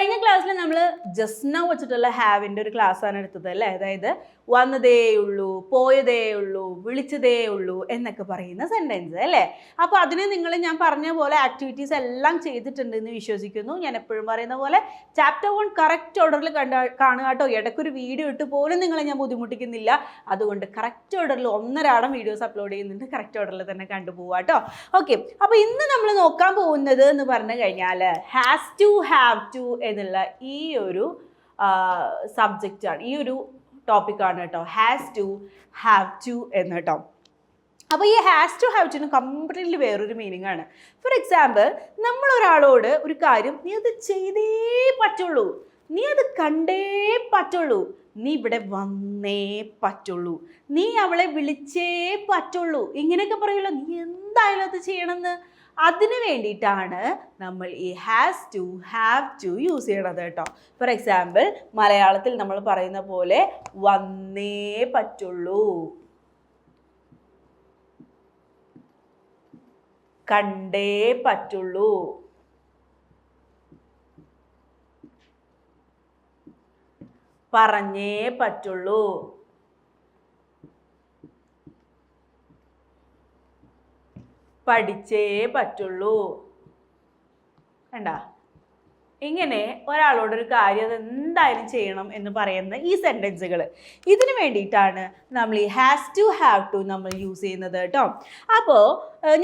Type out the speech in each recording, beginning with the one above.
കഴിഞ്ഞ ക്ലാസ്സിൽ നമ്മൾ ജസ്റ്റ് നൗ വെച്ചിട്ടുള്ള ഹാവിന്റെ ഒരു ക്ലാസ്സാണ് എടുത്തത് അല്ലേ? അതായത് വന്നതേ ഉള്ളൂ പോയതേ ഉള്ളൂ വിളിച്ചതേ ഉള്ളൂ എന്നൊക്കെ പറയുന്ന സെന്റൻസ് അല്ലേ? അപ്പോൾ അതിന് നിങ്ങൾ ഞാൻ പറഞ്ഞ പോലെ ആക്ടിവിറ്റീസ് എല്ലാം ചെയ്തിട്ടുണ്ട് എന്ന് വിശ്വസിക്കുന്നു. ഞാൻ എപ്പോഴും പറയുന്ന പോലെ ചാപ്റ്റർ വൺ കറക്റ്റ് ഓർഡറിൽ കണ്ട കാണുക കേട്ടോ. ഇടയ്ക്കൊരു വീഡിയോ ഇട്ട് പോലും നിങ്ങളെ ഞാൻ ബുദ്ധിമുട്ടിക്കുന്നില്ല. അതുകൊണ്ട് കറക്റ്റ് ഓർഡറിൽ ഒന്നരാടം വീഡിയോസ് അപ്ലോഡ് ചെയ്യുന്നുണ്ട്. കറക്റ്റ് ഓർഡറിൽ തന്നെ കണ്ടുപോവാ കേട്ടോ. ഓക്കെ അപ്പോൾ ഇന്ന് നമ്മൾ നോക്കാൻ പോകുന്നത് എന്ന് പറഞ്ഞു കഴിഞ്ഞാൽ ഹാസ് ടു ഹാവ് ടു എന്നുള്ള ഈ ഒരു സബ്ജക്റ്റാണ് ഈ ഒരു ടോപ്പിക്കാണ് കേട്ടോ. ഹാസ് ടു ഹാവ് ടു എന്ന് കേട്ടോ. അപ്പോൾ ഈ ഹാസ് ടു ഹാവ് ടുന് കംപ്ലീറ്റ്ലി വേറൊരു മീനിങ് ആണ്. ഫോർ എക്സാമ്പിൾ നമ്മൾ ഒരാളോട് ഒരു കാര്യം നീ അത് ചെയ്തേ പറ്റുള്ളൂ. നീ അത് കണ്ടേ പറ്റുള്ളൂ. നീ ഇവിടെ വന്നേ പറ്റുള്ളൂ. നീ അവളെ വിളിച്ചേ പറ്റുള്ളൂ. ഇങ്ങനെയൊക്കെ പറയുമല്ലോ. നീ എന്തായാലും അത് ചെയ്യണമെന്ന്? അതിന് വേണ്ടിയിട്ടാണ് നമ്മൾ ഈ has to have to use ചെയ്യണത് കേട്ടോ. ഫോർ എക്സാമ്പിൾ മലയാളത്തിൽ നമ്മൾ പറയുന്ന പോലെ വന്നേ പറ്റുള്ളൂ. കണ്ടേ പറ്റുള്ളൂ. പറഞ്ഞേ പറ്റുള്ളൂ. പഠിച്ചേ പറ്റുള്ളൂ. കണ്ട? ഇങ്ങനെ ഒരാളോടൊരു കാര്യം അത് എന്തായാലും ചെയ്യണം എന്ന് പറയുന്ന ഈ സെന്റൻസുകൾ ഇതിന് വേണ്ടിയിട്ടാണ് നമ്മൾ ഈ ഹാസ് ടു ഹാവ് ടു നമ്മൾ യൂസ് ചെയ്യുന്നത് കേട്ടോ. അപ്പോൾ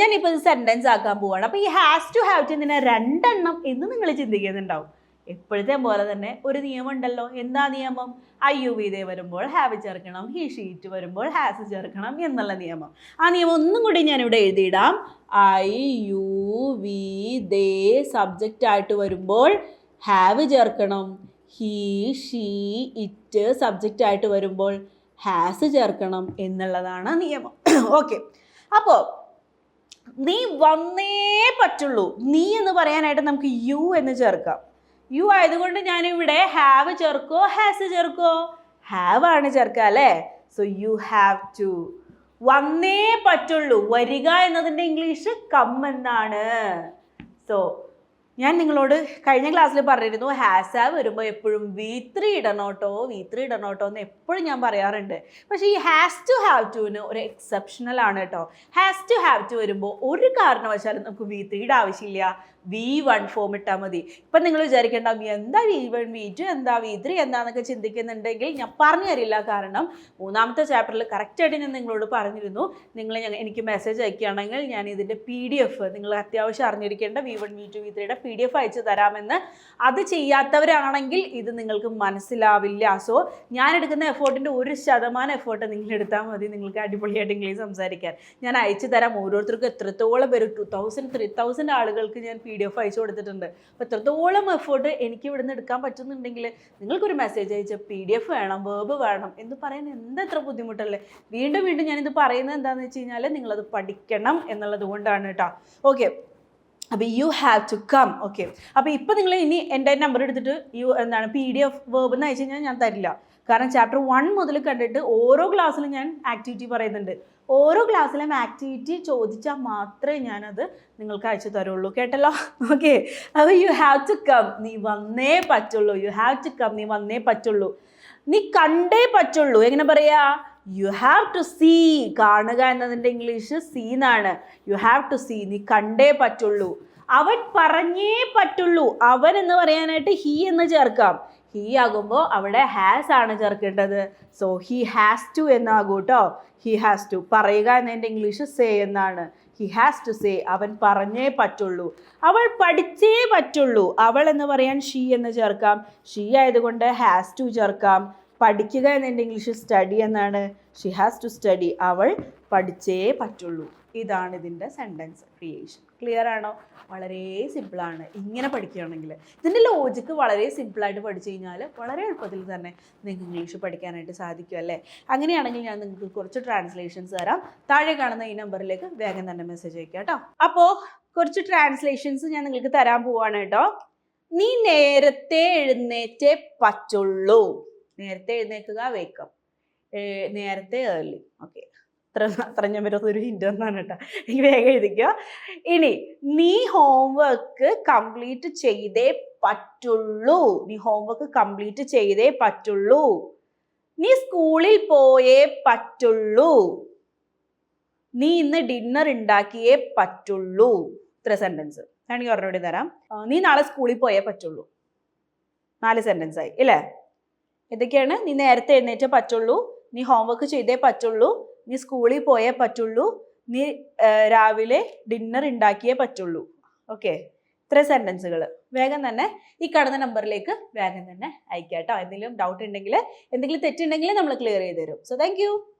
ഞാനിപ്പോൾ ഇത് സെന്റൻസ് ആക്കാൻ പോവാണ്. അപ്പോൾ ഈ ഹാസ് ടു ഹാവ് ടു ഇതിനെ രണ്ടെണ്ണം എന്ന് നിങ്ങൾ ചിന്തിക്കുന്നുണ്ടാവും. എപ്പോഴത്തെ പോലെ തന്നെ ഒരു നിയമമുണ്ടല്ലോ. എന്താ നിയമം? ഐ യു വി ദേ വരുമ്പോൾ ഹാവ് ചേർക്കണം ഹി ഷീറ്റ് വരുമ്പോൾ ഹാസ് ചേർക്കണം എന്നുള്ള നിയമം. ആ നിയമം ഒന്നും കൂടി ഞാൻ ഞാനിവിടെ എഴുതിയിടാം. I you we they subject ആയിട്ട് വരുമ്പോൾ ഹാവ് ചേർക്കണം ഹീ ഷീ ഇറ്റ് സബ്ജക്റ്റ് ആയിട്ട് വരുമ്പോൾ ഹാസ് ചേർക്കണം എന്നുള്ളതാണ് നിയമം. ഓക്കെ അപ്പോൾ നീ വന്നേ പറ്റുള്ളൂ. നീ എന്ന് പറയാനായിട്ട് നമുക്ക് യു എന്ന് ചേർക്കാം. യു ആയതുകൊണ്ട് ഞാനിവിടെ ഹാവ് ചേർക്കോ ഹാസ് ചേർക്കോ ഹാവ് ആണ് ചേർക്കുക അല്ലേ? സോ യു ഹാവ് ടു വന്നേ പറ്റുള്ളൂ. വരിക എന്നതിന്റെ ഇംഗ്ലീഷ് കം എന്നാണ്. സോ ഞാൻ നിങ്ങളോട് കഴിഞ്ഞ ക്ലാസ്സിൽ പറഞ്ഞിരുന്നു ഹാസ് ഹാവ് വരുമ്പോൾ എപ്പോഴും വി ത്രീ ഇടണോട്ടോ വി ത്രീ ഇടണോട്ടോ എന്ന് എപ്പോഴും ഞാൻ പറയാറുണ്ട്. പക്ഷേ ഈ ഹാസ് ടു ഹാവ് ടുവിന് ഒരു എക്സെപ്ഷണൽ ആണ് കേട്ടോ ഹാസ് ടു ഹാവ് ടു വരുമ്പോൾ ഒരു കാരണവശാലും നമുക്ക് വി ത്രീയുടെ ആവശ്യമില്ല. വി വൺ ഫോം ഇട്ടാൽ മതി. ഇപ്പം നിങ്ങൾ വിചാരിക്കേണ്ടാവും എന്താ വി വൺ വി ടു എന്താ വി ത്രീ എന്താന്നൊക്കെ ചിന്തിക്കുന്നുണ്ടെങ്കിൽ ഞാൻ പറഞ്ഞു തരില്ല. കാരണം മൂന്നാമത്തെ ചാപ്റ്ററിൽ കറക്റ്റായിട്ട് ഞാൻ നിങ്ങളോട് പറഞ്ഞിരുന്നു. നിങ്ങൾ എനിക്ക് മെസ്സേജ് അയക്കുകയാണെങ്കിൽ ഞാൻ ഇതിന്റെ പി ഡി എഫ് നിങ്ങൾ അത്യാവശ്യം അറിഞ്ഞിരിക്കേണ്ട V one V two V ത്രീയുടെ പി ഡി എഫ് അയച്ചു തരാമെന്ന് അത് ചെയ്യാത്തവരാണെങ്കിൽ ഇത് നിങ്ങൾക്ക് മനസ്സിലാവില്ല. സോ ഞാൻ എടുക്കുന്ന എഫേർട്ടിന്റെ ഒരു ശതമാനം എഫേർട്ട് നിങ്ങൾ എടുത്താൽ മതി. നിങ്ങൾക്ക് അടിപൊളിയായിട്ട് ഇംഗ്ലീഷ് സംസാരിക്കാൻ. ഞാൻ അയച്ചു തരാം. ഓരോരുത്തർക്കും എത്രത്തോളം പേര് ടു തൗസൻഡ് ത്രീ തൗസൻഡ് ആളുകൾക്ക് ഞാൻ പി ഡി എഫ് അയച്ചു കൊടുത്തിട്ടുണ്ട്. അപ്പോൾ എത്രത്തോളം എഫേർട്ട് എനിക്ക് ഇവിടുന്ന് എടുക്കാൻ പറ്റുന്നുണ്ടെങ്കിൽ നിങ്ങൾക്കൊരു മെസ്സേജ് അയച്ച് പി ഡി എഫ് വേണം വേബ് വേണം എന്ന് പറയാൻ എന്താ എത്ര ബുദ്ധിമുട്ടല്ലേ? വീണ്ടും വീണ്ടും ഞാനിത് പറയുന്നത് എന്താണെന്ന് വെച്ച് കഴിഞ്ഞാൽ നിങ്ങളത് പഠിക്കണം എന്നുള്ളത് കൊണ്ടാണ് കേട്ടോ ഓക്കെ അപ്പോൾ you have to come okay അപ്പോൾ ഇപ്പോൾ നിങ്ങൾ ഇനി എന്റെ നമ്പർ എടുത്തിട്ട് യു എന്താണ് പി ഡി എഫ് വേർബ് എന്ന് അയച്ചു കഴിഞ്ഞാൽ ഞാൻ തരില്ല. കാരണം ചാപ്റ്റർ വൺ മുതൽ കണ്ടിട്ട് ഓരോ ക്ലാസ്സിലും ഞാൻ ആക്ടിവിറ്റി പറയുന്നുണ്ട്. ഓരോ ക്ലാസ്സിലും ആക്ടിവിറ്റി ചോദിച്ചാൽ മാത്രമേ ഞാനത് നിങ്ങൾക്ക് അയച്ചു തരുള്ളൂ. കേട്ടല്ലോ? ഓക്കെ അപ്പോൾ യു ഹാവ് ടു കം നീ വന്നേ പറ്റുള്ളൂ. യു ഹാവ് ടു കം നീ വന്നേ പറ്റുള്ളൂ. നീ കണ്ടേ പറ്റുള്ളൂ. എങ്ങനെ പറയാ? യു ഹാവ് ടു സീ കാണുക എന്നതിന്റെ ഇംഗ്ലീഷ് സീ എന്നാണ്. യു ഹാവ് ടു സീ നീ കണ്ടേ പറ്റുള്ളൂ. അവൻ പറഞ്ഞേ പറ്റുള്ളൂ. അവൻ എന്ന് പറയാനായിട്ട് ഹീ എന്ന് ചേർക്കാം. ഹീ ആകുമ്പോൾ അവിടെ ഹാസ് ആണ് ചേർക്കേണ്ടത്. സോ ഹി ഹാസ് ടു എന്നാകും കേട്ടോ ഹി ഹാസ് ടു പറയുക എന്നതിന്റെ ഇംഗ്ലീഷ് സേ എന്നാണ്. ഹി ഹാസ് ടു സേ അവൻ പറഞ്ഞേ പറ്റുള്ളൂ. അവൾ പഠിച്ചേ പറ്റുള്ളൂ. അവൾ എന്ന് പറയാൻ ഷീ എന്ന് ചേർക്കാം. ഷീ ആയതുകൊണ്ട് ഹാസ് ടു ചേർക്കാം. പഠിക്കുക എന്നതിന്റെ ഇംഗ്ലീഷ് സ്റ്റഡി എന്നാണ്. ഷി ഹാസ് ടു സ്റ്റഡി അവൾ പഠിച്ചേ പറ്റുള്ളൂ. ഇതാണ് ഇതിന്റെ സെന്റൻസ് ക്രിയേഷൻ ക്ലിയർ ആണോ? വളരെ സിമ്പിളാണ് ഇങ്ങനെ പഠിക്കുകയാണെങ്കിൽ ഇതിന്റെ ലോജിക്ക് വളരെ സിമ്പിളായിട്ട് പഠിച്ചു കഴിഞ്ഞാൽ വളരെ എളുപ്പത്തിൽ തന്നെ നിങ്ങൾക്ക് ഇംഗ്ലീഷ് പഠിക്കാനായിട്ട് സാധിക്കും അല്ലേ? അങ്ങനെയാണെങ്കിൽ ഞാൻ നിങ്ങൾക്ക് കുറച്ച് ട്രാൻസ്ലേഷൻസ് തരാം. താഴെ കാണുന്ന ഈ നമ്പറിലേക്ക് വേഗം തന്നെ മെസ്സേജ് അയക്കാം കേട്ടോ. അപ്പോൾ കുറച്ച് ട്രാൻസ്ലേഷൻസ് ഞാൻ നിങ്ങൾക്ക് തരാൻ പോവാണ് കേട്ടോ. നീ നേരത്തെ എഴുന്നേറ്റേ പറ്റുള്ളൂ. നേരത്തെ എഴുന്നേൽക്കുക വേക്കം നേരത്തെ ഏർലി ഓക്കെ അത്ര അത്ര ഞാൻ വരുന്ന ഒരു ഹിൻഡ് എന്നാണ് കേട്ടോ. എനിക്ക് വേഗം എഴുതിക്കുക ഇനി നീ ഹോംവർക്ക് കംപ്ലീറ്റ് ചെയ്തേ പറ്റുള്ളൂ. നീ ഹോംവർക്ക് കംപ്ലീറ്റ് ചെയ്തേ പറ്റുള്ളൂ. നീ സ്കൂളിൽ പോയേ പറ്റുള്ളൂ. നീ ഇന്ന് ഡിന്നർ ഉണ്ടാക്കിയേ പറ്റുള്ളൂ. ഇത്ര സെന്റൻസ് വേണമെങ്കിൽ ഒരെണ്ണം തരാം. നീ നാളെ സ്കൂളിൽ പോയേ പറ്റുള്ളൂ. നാല് സെന്റൻസ് ആയി ഇല്ലേ? ഇതൊക്കെയാണ് നീ നേരത്തെ എഴുന്നേറ്റേ പറ്റുള്ളൂ. നീ ഹോംവർക്ക് ചെയ്തേ പറ്റുള്ളൂ. നീ സ്കൂളിൽ പോയേ പറ്റുള്ളൂ. നീ രാവിലെ ഡിന്നർ ഉണ്ടാക്കിയേ പറ്റുള്ളൂ. ഓക്കെ ഇത്ര സെന്റൻസുകൾ വേഗം തന്നെ ഈ കടന്ന നമ്പറിലേക്ക് വേഗം തന്നെ അയക്കാം കേട്ടോ എന്തെങ്കിലും ഡൗട്ട് ഉണ്ടെങ്കിൽ എന്തെങ്കിലും തെറ്റുണ്ടെങ്കിൽ നമ്മൾ ക്ലിയർ ചെയ്ത് തരും. So thank